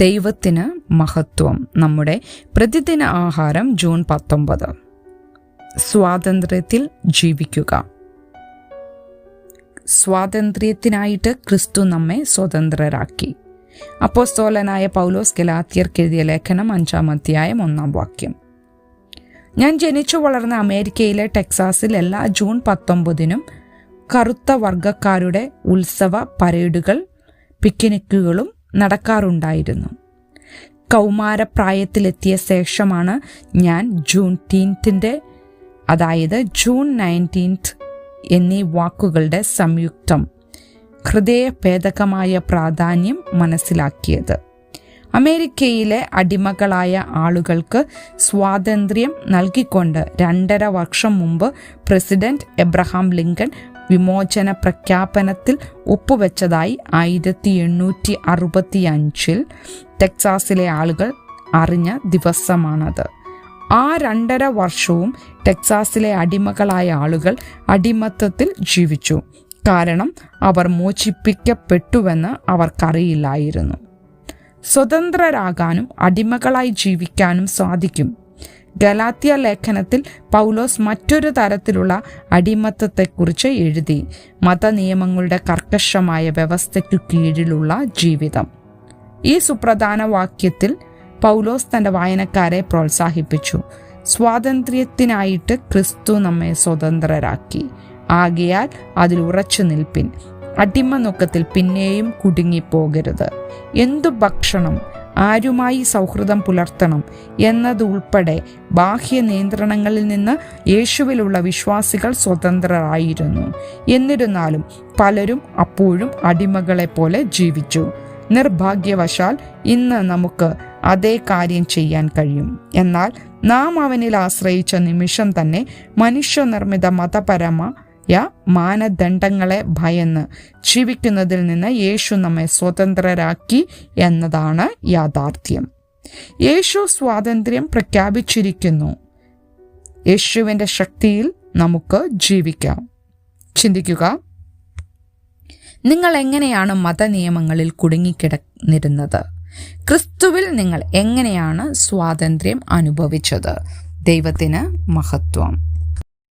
ദൈവത്തിന് മഹത്വം. നമ്മുടെ പ്രതിദിന ആഹാരം ജൂൺ പത്തൊമ്പത്. സ്വാതന്ത്ര്യത്തിൽ ജീവിക്കുക. സ്വാതന്ത്ര്യത്തിനായിട്ട് ക്രിസ്തു നമ്മെ സ്വതന്ത്രരാക്കി. അപ്പോസ്തോലനായ പൗലോസ് ഗലാത്തിയർക്കെഴുതിയ ലേഖനം അഞ്ചാം അധ്യായം ഒന്നാം വാക്യം. ഞാൻ ജനിച്ചു വളർന്ന അമേരിക്കയിലെ ടെക്സാസിൽ എല്ലാ ജൂൺ പത്തൊമ്പതിനും കറുത്ത വർഗക്കാരുടെ ഉത്സവ പരേഡുകൾ പിക്നിക്കുകളും നടക്കാറുണ്ടായിരുന്നു. കൗമാരപ്രായത്തിലെത്തിയ ശേഷമാണ് ഞാൻ ജൂൺ ടീൻത്തിന്റെ അതായത് ജൂൺ നയന്റീൻത്ത് എന്നീ വാക്കുകളുടെ സംയുക്തം ഹൃദയഭേദകമായ പ്രാധാന്യം മനസ്സിലാക്കിയത്. അമേരിക്കയിലെ അടിമകളായ ആളുകൾക്ക് സ്വാതന്ത്ര്യം നൽകിക്കൊണ്ട് രണ്ടര വർഷം മുമ്പ് പ്രസിഡന്റ് എബ്രഹാം ലിങ്കൺ വിമോചന പ്രഖ്യാപനത്തിൽ ഒപ്പുവെച്ചതായി ആയിരത്തി എണ്ണൂറ്റി അറുപത്തി അഞ്ചിൽ ടെക്സാസിലെ ആളുകൾ അറിഞ്ഞ ദിവസമാണത്. ആ രണ്ടര വർഷവും ടെക്സാസിലെ അടിമകളായ ആളുകൾ അടിമത്തത്തിൽ ജീവിച്ചു. കാരണം അവർ മോചിപ്പിക്കപ്പെട്ടുവെന്ന് അവർക്കറിയില്ലായിരുന്നു. സ്വതന്ത്രരാകാനും അടിമകളായി ജീവിക്കാനും സാധിക്കും. ഗലാത്യ ലേഖനത്തിൽ പൗലോസ് മറ്റൊരു തരത്തിലുള്ള അടിമത്തത്തെക്കുറിച്ച് എഴുതി. മതനിയമങ്ങളുടെ കർക്കശമായ വ്യവസ്ഥയ്ക്കു കീഴിലുള്ള ജീവിതം. ഈ സുപ്രധാന വാക്യത്തിൽ പൗലോസ് തന്റെ വായനക്കാരെ പ്രോത്സാഹിപ്പിച്ചു. സ്വാതന്ത്ര്യത്തിനായിട്ട് ക്രിസ്തു നമ്മെ സ്വതന്ത്രരാക്കി. ആകയാൽ അതിൽ ഉറച്ചു നിൽപ്പിൻ അടിമ നോക്കത്തിൽ പിന്നെയും കുടുങ്ങിപ്പോകരുത്. എന്തു ഭക്ഷണം ആരുമായി സൗഹൃദം പുലർത്തണം എന്നതുൾപ്പെടെ ബാഹ്യ നിയന്ത്രണങ്ങളിൽ നിന്ന് യേശുവിലുള്ള വിശ്വാസികൾ സ്വതന്ത്രരായിരുന്നു. എന്നിരുന്നാലും പലരും അപ്പോഴും അടിമകളെ പോലെ ജീവിച്ചു. നിർഭാഗ്യവശാൽ ഇന്ന് നമുക്ക് അതേ കാര്യം ചെയ്യാൻ കഴിയും. എന്നാൽ നാം അവനിൽ ആശ്രയിച്ച നിമിഷം തന്നെ മനുഷ്യനിർമ്മിത മതപരമായ മാനദണ്ഡങ്ങളെ ഭയന്ന് ജീവിക്കുന്നതിൽ നിന്ന് യേശു നമ്മെ സ്വതന്ത്രരാക്കി എന്നതാണ് യാഥാർത്ഥ്യം. യേശു സ്വാതന്ത്ര്യം പ്രഖ്യാപിച്ചിരിക്കുന്നു. യേശുവിന്റെ ശക്തിയിൽ നമുക്ക് ജീവിക്കാം. ചിന്തിക്കുക. നിങ്ങൾ എങ്ങനെയാണ് മതനിയമങ്ങളിൽ കുടുങ്ങിക്കിടന്നിരുന്നത്? ക്രിസ്തുവിൽ നിങ്ങൾ എങ്ങനെയാണ് സ്വാതന്ത്ര്യം അനുഭവിച്ചത്? ദൈവത്തിന് മഹത്വം.